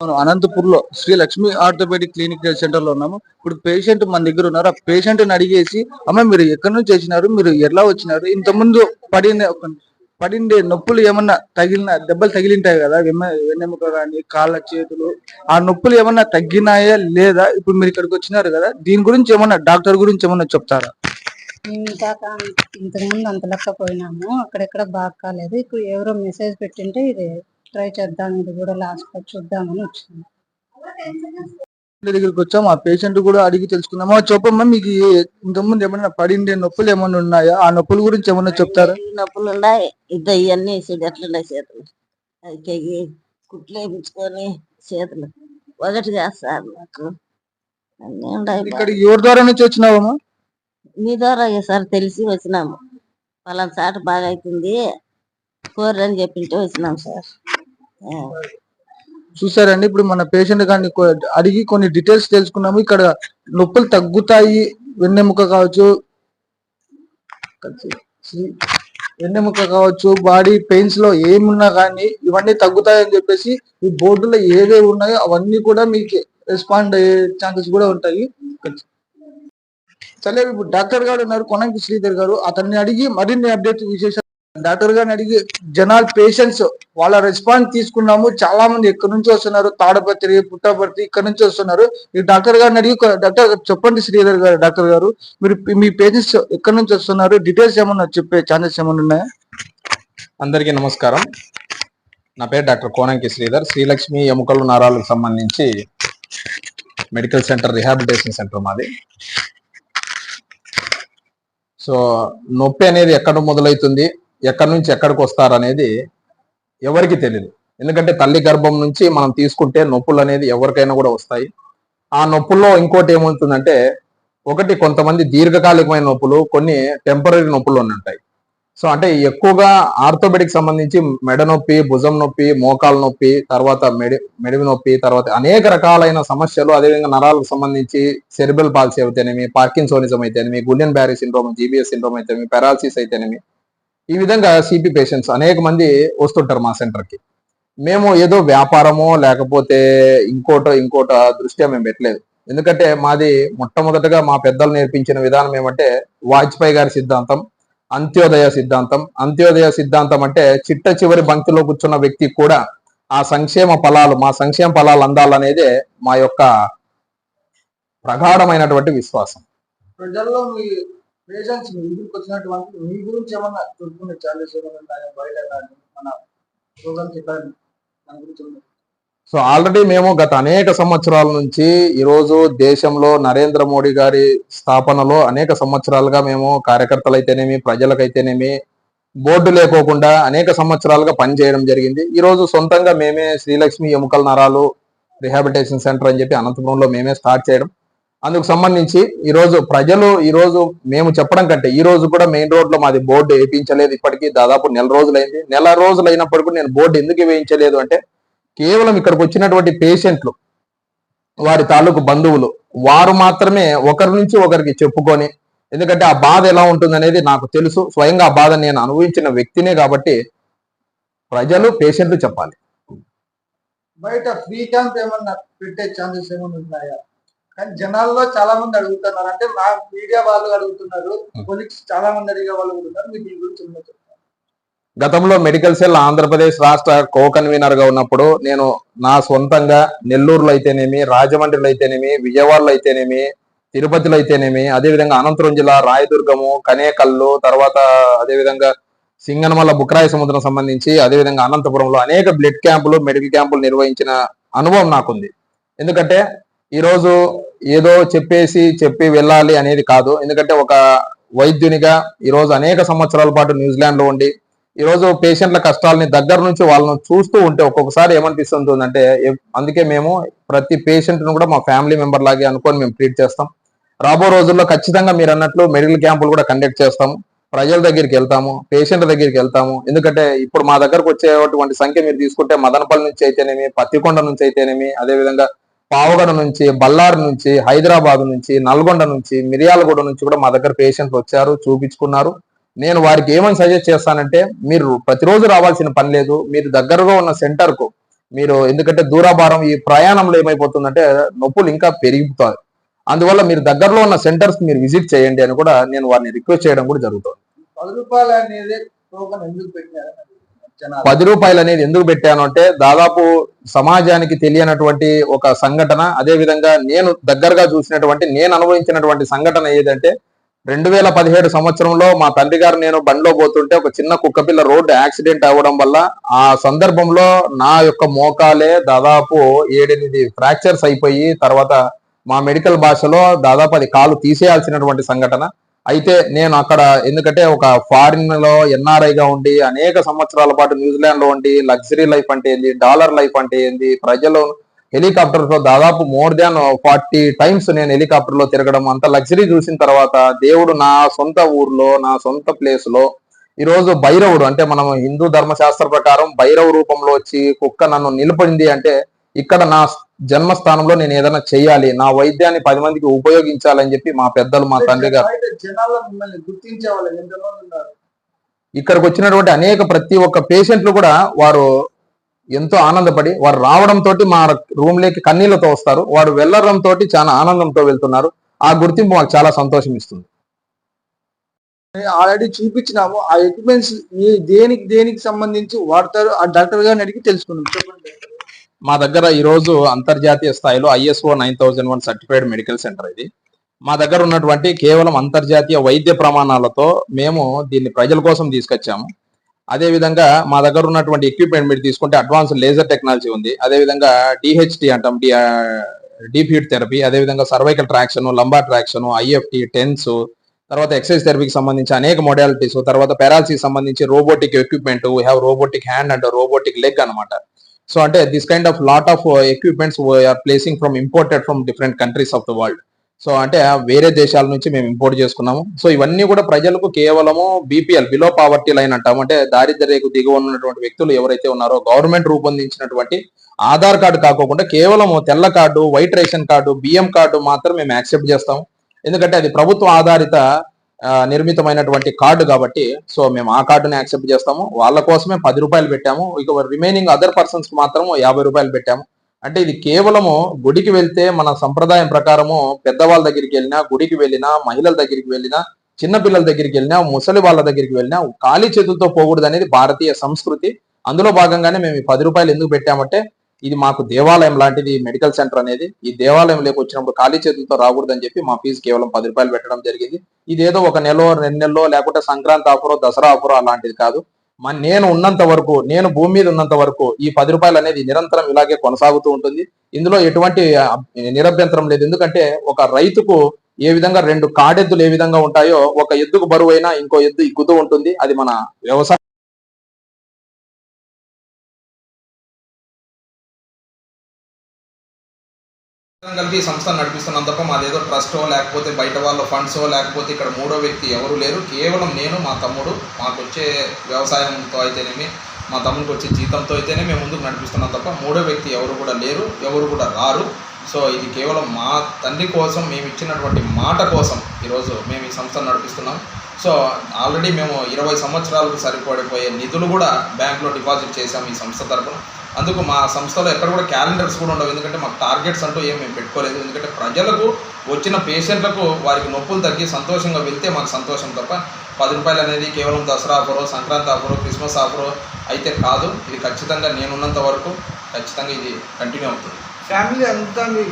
మనం అనంతపూర్లో Shri Lakshmi orthopaedic clinic సెంటర్లో ఉన్నాము. ఇప్పుడు పేషెంట్ మన దగ్గర ఉన్నారు. ఆ పేషెంట్ని అడిగేసి అమ్మ మీరు ఎక్కడి నుంచి వచ్చినారు? మీరు ఎలా వచ్చినారు? ఇంత ముందు పడిన పడిండే నొప్పులు ఏమన్నా తగిలిన దెబ్బలు తగిలింటాయి కదా? వెన్నెముక కానీ కాళ్ళ చేతులు ఆ నొప్పులు ఏమన్నా తగ్గినాయా లేదా? ఇప్పుడు మీరు ఇక్కడికి వచ్చినారు కదా? దీని గురించి ఏమన్నా డాక్టర్ గురించి ఏమన్నా చెప్తారా? ఇంకా ఇంతకుముందు అంత లెక్క పోయినాము. అక్కడెక్కడ బాగా కాలేదు. ఇప్పుడు ఎవరో మెసేజ్ పెట్టింటే ఇది. ట్రై చేద్దాం ఇది కూడా లాస్ట్ చూద్దామని వచ్చింది మీ దగ్గరికి వచ్చాం ఆ పేషెంట్ కూడా అడిగి తెలుసుకుందామా చెప్పమ్మా మీకు ఇంత ముందు ఏమన్నా పడిండే నొప్పులు ఏమన్నా ఉన్నాయా? ఆ నొప్పుల గురించి ఏమన్నా చెప్తారా? నొప్పులు ఉన్నాయి. ఇద్దరు ఇవన్నీ ఎట్లున్నాయి చేతులు. అది కుట్లు వేయించుకొని చేతులు. ఒకటి చేస్తారు నాకు. అన్నీ ఉన్నాయి. ఇక్కడ ఎవరి ద్వారా నుంచి వచ్చినావమ్మా? మీ ద్వారా ఈసారి తెలిసి వచ్చినాము. పలానా చాట బాగా అవుతుంది కోరని చెప్పింటే వచ్చినాం సార్. చూసారండి ఇప్పుడు మన పేషెంట్ గారిని అడిగి కొన్ని డీటెయిల్స్ తెలుసుకున్నాము. ఇక్కడ నొప్పులు తగ్గుతాయి వెన్నెముక కావచ్చు వెన్నెముక కావచ్చు బాడీ పెయిన్స్లో ఏమున్నా కానీ ఇవన్నీ తగ్గుతాయని చెప్పేసి ఈ బోర్డులో ఏవేవి ఉన్నాయో అవన్నీ కూడా మీకు రెస్పాండ్ అయ్యే ఛాన్సెస్ కూడా ఉంటాయి. సరే ఇప్పుడు డాక్టర్ గారు ఉన్నారు కొనంకి శ్రీధర్ గారు. అతన్ని అడిగి మరిన్ని అప్డేట్ విశేషాలు డాక్టర్ గారిని అడిగి జనాలు పేషెంట్స్ వాళ్ళ రెస్పాన్స్ తీసుకున్నాము. చాలా మంది ఎక్కడి నుంచి వస్తున్నారు? తాడపత్రి పుట్టపర్తి ఇక్కడ నుంచి వస్తున్నారు. ఈ డాక్టర్ గారిని అడిగి డాక్టర్ గారు చెప్పండి శ్రీధర్ గారు డాక్టర్ గారు. మీరు మీ పేషెంట్స్ ఎక్కడి నుంచి వస్తున్నారు? డీటెయిల్స్ ఏమన్నా చెప్పే ఛాన్సెస్ ఏమన్నా ఉన్నాయా? అందరికీ నమస్కారం. నా పేరు డాక్టర్ కోనంకి శ్రీధర్. శ్రీలక్ష్మి ఎముకలు నరాలకు సంబంధించి మెడికల్ సెంటర్ రిహాబిలిటేషన్ సెంటర్ మాది. సో నొప్పి అనేది ఎక్కడ మొదలవుతుంది? ఎక్కడి నుంచి ఎక్కడికి వస్తారనేది ఎవరికి తెలియదు ఎందుకంటే తల్లి గర్భం నుంచి మనం తీసుకుంటే నొప్పులు అనేది ఎవరికైనా కూడా వస్తాయి. ఆ నొప్పుల్లో ఇంకోటి ఏమవుతుందంటే ఒకటి కొంతమంది దీర్ఘకాలికమైన నొప్పులు కొన్ని టెంపరీ నొప్పులు ఉంటాయి సో అంటే ఎక్కువగా ఆర్థోపెడిక్ సంబంధించి మెడ నొప్పి భుజం నొప్పి మోకాల నొప్పి తర్వాత మెడి మెడివి నొప్పి తర్వాత అనేక రకాలైన సమస్యలు అదేవిధంగా నరాలకు సంబంధించి సెరిబ్రల్ పాలసీ అయితేనేమి పార్కిన్సోనిజం అయితేనేమి Guillain Barre syndrome GBS syndrome అయితేనేమి పెరాలసిస్ అయితేనేమి ఈ విధంగా సిపి పేషెంట్స్ అనేక మంది వస్తుంటారు మా సెంటర్కి. మేము ఏదో వ్యాపారమో లేకపోతే ఇంకోటో ఇంకోటో దృష్ట్యా మేము పెట్టలేదు. ఎందుకంటే మాది మొట్టమొదటగా మా పెద్దలు నేర్పించిన విధానం ఏమంటే వాజ్పేయి గారి సిద్ధాంతం అంత్యోదయ సిద్ధాంతం. అంత్యోదయ సిద్ధాంతం అంటే చిట్ట చివరి బంక్తిలో కూర్చున్న వ్యక్తి కూడా ఆ సంక్షేమ ఫలాలు మా సంక్షేమ ఫలాలు అందాలనేదే మా యొక్క ప్రగాఢమైనటువంటి విశ్వాసం. ప్రజల్లో పేషెంట్స్ మీ ఇంటికి వచ్చినటువంటి మీ గురించి ఏమన్నా తెలుసుకునే ఛాన్సెస్ ఏమన్నా ఉన్నాయా? బయట కానీ మన ప్రోగ్రామ్ చెప్పారు దాని గురించి సో ఆల్రెడీ మేము గత అనేక సంవత్సరాల నుంచి ఈరోజు దేశంలో నరేంద్ర మోడీ గారి స్థాపనలో అనేక సంవత్సరాలుగా మేము కార్యకర్తలైతేనేమి ప్రజలకైతేనేమి బోర్డు లేకోకుండా అనేక సంవత్సరాలుగా పనిచేయడం జరిగింది. ఈరోజు సొంతంగా మేమే శ్రీలక్ష్మి ఎముకల నరాలు రిహాబిలిటేషన్ సెంటర్ అని చెప్పి అనంతపురంలో మేమే స్టార్ట్ చేయడం. అందుకు సంబంధించి ఈరోజు ప్రజలు ఈరోజు మేము చెప్పడం కంటే ఈ రోజు కూడా మెయిన్ రోడ్లో మాది బోర్డు వేయించలేదు ఇప్పటికీ దాదాపు నెల రోజులైంది. నెల రోజులు అయినప్పటికీ నేను బోర్డు ఎందుకు వేయించలేదు అంటే కేవలం ఇక్కడికి వచ్చినటువంటి పేషెంట్లు వారి తాలూకు బంధువులు వారు మాత్రమే ఒకరి నుంచి ఒకరికి చెప్పుకొని ఎందుకంటే ఆ బాధ ఎలా ఉంటుంది అనేది నాకు తెలుసు. స్వయంగా ఆ బాధ నేను అనుభవించిన వ్యక్తినే కాబట్టి ప్రజలు పేషెంట్లు చెప్పాలి. బయట ఫ్రీ క్యాంప్ ఏమన్నా పెట్టే ఛాన్సెస్ ఏమన్నా ఉన్నాయా? కానీ జనాల్లో చాలా మంది అడుగుతున్నారు. అంటే మా మీడియా వాళ్ళు అడుగుతున్నారు. కొలిక్స్ చాలా మంది అడిగే వాళ్ళు అడుగుతున్నారు. మీకు దీని గురించి? గతంలో మెడికల్ సెల్ ఆంధ్రప్రదేశ్ రాష్ట్ర కో కన్వీనర్గా ఉన్నప్పుడు నేను నా సొంతంగా నెల్లూరులో అయితేనేమి రాజమండ్రిలో అయితేనేమి విజయవాడలో అయితేనేమి తిరుపతిలో అయితేనేమి అదేవిధంగా అనంతపురం జిల్లా రాయదుర్గము కనేకల్లు తర్వాత అదేవిధంగా సింగనమల్ల బుక్రాయ సముద్రం సంబంధించి అదేవిధంగా అనంతపురంలో అనేక బ్లడ్ క్యాంపులు మెడికల్ క్యాంపులు నిర్వహించిన అనుభవం నాకుంది. ఎందుకంటే ఈ రోజు ఏదో చెప్పేసి చెప్పి వెళ్ళాలి అనేది కాదు. ఎందుకంటే ఒక వైద్యునిగా ఈరోజు అనేక సంవత్సరాల పాటు న్యూజిలాండ్లో ఉండి ఈరోజు పేషెంట్ల కష్టాలని దగ్గర నుంచి వాళ్ళని చూస్తూ ఉంటే ఒక్కొక్కసారి ఏమనిపిస్తుంటుందంటే ఎ- అందుకే మేము ప్రతి పేషెంట్ను కూడా మా ఫ్యామిలీ మెంబర్ లాగే అనుకొని మేము ట్రీట్ చేస్తాం. రాబో రోజుల్లో ఖచ్చితంగా మీరు అన్నట్లు మెడికల్ క్యాంపులు కూడా కండక్ట్ చేస్తాము. ప్రజల దగ్గరికి వెళ్తాము పేషెంట్ దగ్గరికి వెళ్తాము. ఎందుకంటే ఇప్పుడు మా దగ్గరకు వచ్చేటువంటి సంఖ్య మీరు తీసుకుంటే మదనపల్లి నుంచి అయితేనేమి పత్తికొండ నుంచి అయితేనేమి అదేవిధంగా పావగడ నుంచి బల్లారు నుంచి హైదరాబాద్ నుంచి నల్గొండ నుంచి మిర్యాలగూడ నుంచి కూడా మా దగ్గర పేషెంట్లు వచ్చారు చూపించుకున్నారు. నేను వారికి ఏమని సజెస్ట్ చేస్తానంటే మీరు ప్రతిరోజు రావాల్సిన పని లేదు మీరు దగ్గరగా ఉన్న సెంటర్కు మీరు ఎందుకంటే దూరాభారం ఈ ప్రయాణంలో ఏమైపోతుందంటే నొప్పులు ఇంకా పెరిగిపోతాయి అందువల్ల మీరు దగ్గరలో ఉన్న సెంటర్స్ మీరు విజిట్ చేయండి అని కూడా నేను వారిని రిక్వెస్ట్ చేయడం కూడా జరుగుతుంది. పది రూపాయలు అనేది టోకన్ ఎందుకు పెట్టారు పది రూపాయలు అనేది ఎందుకు పెట్టాను అంటే దాదాపు సమాజానికి తెలియనటువంటి ఒక సంఘటన అదే విధంగా నేను దగ్గరగా చూసినటువంటి నేను అనుభవించినటువంటి సంఘటన ఏదంటే రెండు వేల పదిహేడు సంవత్సరంలో మా తండ్రి గారు నేను బండిలో పోతుంటే ఒక చిన్న కుక్కపిల్ల రోడ్డు యాక్సిడెంట్ అవ్వడం వల్ల ఆ సందర్భంలో నా యొక్క మోకాలే దాదాపు ఏడెనిమిది ఫ్రాక్చర్స్ అయిపోయి తర్వాత మా మెడికల్ భాషలో దాదాపు అది కాలు తీసేయాల్సినటువంటి సంఘటన. అయితే నేను అక్కడ ఎందుకంటే ఒక ఫారిన్లో ఎన్ఆర్ఐ గా ఉండి అనేక సంవత్సరాల పాటు న్యూజిలాండ్లో ఉండి లగ్జరీ లైఫ్ అంటే ఏంది డాలర్ లైఫ్ అంటే ఏంది ప్రజలు హెలికాప్టర్లో దాదాపు మోర్ దాన్ ఫార్టీ టైమ్స్ నేను హెలికాప్టర్లో తిరగడం అంత లగ్జరీ చూసిన తర్వాత దేవుడు నా సొంత ఊర్లో నా సొంత ప్లేస్లో ఈ రోజు భైరవుడు అంటే మనం హిందూ ధర్మశాస్త్ర ప్రకారం భైరవ రూపంలో వచ్చి కుక్క నన్ను నిలబడింది అంటే ఇక్కడ నా జన్మస్థానంలో నేను ఏదైనా చేయాలి నా వైద్యాన్ని పది మందికి ఉపయోగించాలని చెప్పి మా పెద్దలు మా తండ్రి గారు ఇక్కడికి వచ్చినటువంటి అనేక ప్రతి ఒక్క పేషెంట్లు కూడా వారు ఎంతో ఆనందపడి వారు రావడం తోటి మా రూమ్ లేకి కన్నీళ్ళతో వస్తారు వారు వెళ్ళడం తోటి చాలా ఆనందంతో వెళ్తున్నారు. ఆ గుర్తింపు మాకు చాలా సంతోషం ఇస్తుంది. ఆల్రెడీ చూపించినాము ఆ ఎక్విప్మెంట్స్ దేనికి దేనికి సంబంధించి వాడతారు ఆ డాక్టర్ గారిని అడిగి తెలుసుకున్నాం చెప్పండి. మా దగ్గర ఈరోజు అంతర్జాతీయ స్థాయిలో ISO nine thousand one certified medical centre ఇది. మా దగ్గర ఉన్నటువంటి కేవలం అంతర్జాతీయ వైద్య ప్రమాణాలతో మేము దీన్ని ప్రజల కోసం తీసుకొచ్చాము. అదేవిధంగా మా దగ్గర ఉన్నటువంటి ఎక్విప్మెంట్ మీరు తీసుకుంటే అడ్వాన్స్ లేజర్ టెక్నాలజీ ఉంది. అదే విధంగా డిహెచ్టి అంటాం డి హీట్ థెరపీ అదే విధంగా cervical traction lumbar traction IFT TENS తర్వాత ఎక్సైజ్ థెరపీకి సంబంధించి అనేక మోడాలిటీస్ తర్వాత పెరాలసీకి సంబంధించి robotic equipment we have robotic hand and robotic leg అన్నమాట. సో అంటే this kind of lot of equipments are placing from imported from different countries of the world so అంటే వేరే దేశాల నుంచి మేము ఇంపోర్ట్ చేసుకున్నాము. సో ఇవన్నీ కూడా ప్రజలకు కేవలము బీపీఎల్ బిలో పావర్టీ లైన్ అంటాము. అంటే దారిద్ర్య దిగువ ఉన్నటువంటి వ్యక్తులు ఎవరైతే ఉన్నారో గవర్నమెంట్ రూపొందించినటువంటి ఆధార్ కార్డు కాకోకుండా కేవలం తెల్ల కార్డు వైట్ రేషన్ కార్డు బియ్యం కార్డు మాత్రం మేము యాక్సెప్ట్ చేస్తాము. ఎందుకంటే అది ప్రభుత్వ ఆధారిత నిర్మితమైనటువంటి కార్డు కాబట్టి సో మేము ఆ కార్డుని యాక్సెప్ట్ చేస్తాము. వాళ్ళ కోసమే పది రూపాయలు పెట్టాము. ఇక రిమైనింగ్ అదర్ పర్సన్స్కి మాత్రం యాభై రూపాయలు పెట్టాము. అంటే ఇది కేవలము గుడికి వెళ్తే మన సంప్రదాయం ప్రకారము పెద్దవాళ్ళ దగ్గరికి వెళ్ళినా గుడికి వెళ్ళినా మహిళల దగ్గరికి వెళ్ళినా చిన్న పిల్లల దగ్గరికి వెళ్ళినా ముసలి వాళ్ళ దగ్గరికి వెళ్ళినా ఖాళీ చేతులతో పోకూడదు అనేది భారతీయ సంస్కృతి. అందులో భాగంగానే మేము ఈ పది రూపాయలు ఎందుకు పెట్టామంటే ఇది మాకు దేవాలయం లాంటిది మెడికల్ సెంటర్ అనేది. ఈ దేవాలయం లేక వచ్చినప్పుడు ఖాళీ చేతులతో రాకూడదని చెప్పి మా ఫీజు కేవలం పది రూపాయలు పెట్టడం జరిగింది. ఇదేదో ఒక నెల రెండు నెలలో లేకుంటే సంక్రాంతి ఆఫరో దసరా ఆఫరో అలాంటిది కాదు. మన నేను ఉన్నంత వరకు నేను భూమి మీద ఉన్నంత వరకు ఈ పది రూపాయలు అనేది నిరంతరం ఇలాగే కొనసాగుతూ ఉంటుంది. ఇందులో ఎటువంటి నిరభ్యంతరం లేదు. ఎందుకంటే ఒక రైతుకు ఏ విధంగా రెండు కాడెద్దులు ఏ విధంగా ఉంటాయో ఒక ఎద్దుకు బరువైనా ఇంకో ఎద్దు ఇగ్గుతూ ఉంటుంది. అది మన వ్యవసాయ కలిపి సంస్థ నడిపిస్తున్నాం తప్ప మాదేదో ట్రస్టో లేకపోతే బయట వాళ్ళ ఫండ్సో లేకపోతే ఇక్కడ మూడో వ్యక్తి ఎవరు లేరు. కేవలం నేను మా తమ్ముడు మాకు వచ్చే వ్యవసాయంతో అయితేనేమి మా తమ్ముడికి వచ్చే జీతంతో అయితేనే మేము ముందుకు నడిపిస్తున్నాం తప్ప మూడో వ్యక్తి ఎవరు కూడా లేరు ఎవరు కూడా రారు. సో ఇది కేవలం మా తండ్రి కోసం మేము ఇచ్చినటువంటి మాట కోసం ఈరోజు మేము ఈ సంస్థను నడిపిస్తున్నాం. సో ఆల్రెడీ మేము ఇరవై సంవత్సరాలకు సరిపడిపోయే నిధులు కూడా బ్యాంకులో డిపాజిట్ చేశాము ఈ సంస్థ తరపున. అందుకు మా సంస్థలో ఎక్కడ కూడా క్యాలెండర్స్ కూడా ఉండవు. ఎందుకంటే మాకు టార్గెట్స్ అంటూ ఏం మేము పెట్టుకోలేదు. ఎందుకంటే ప్రజలకు వచ్చిన పేషెంట్లకు వారికి నొప్పులు తగ్గి సంతోషంగా వెళ్తే మాకు సంతోషం తప్ప పది రూపాయలు అనేది కేవలం Dasara offer Sankranti offer Christmas offer అయితే కాదు. ఇది ఖచ్చితంగా నేనున్నంత వరకు ఖచ్చితంగా ఇది కంటిన్యూ అవుతుంది. ఫ్యామిలీ అంతా మీ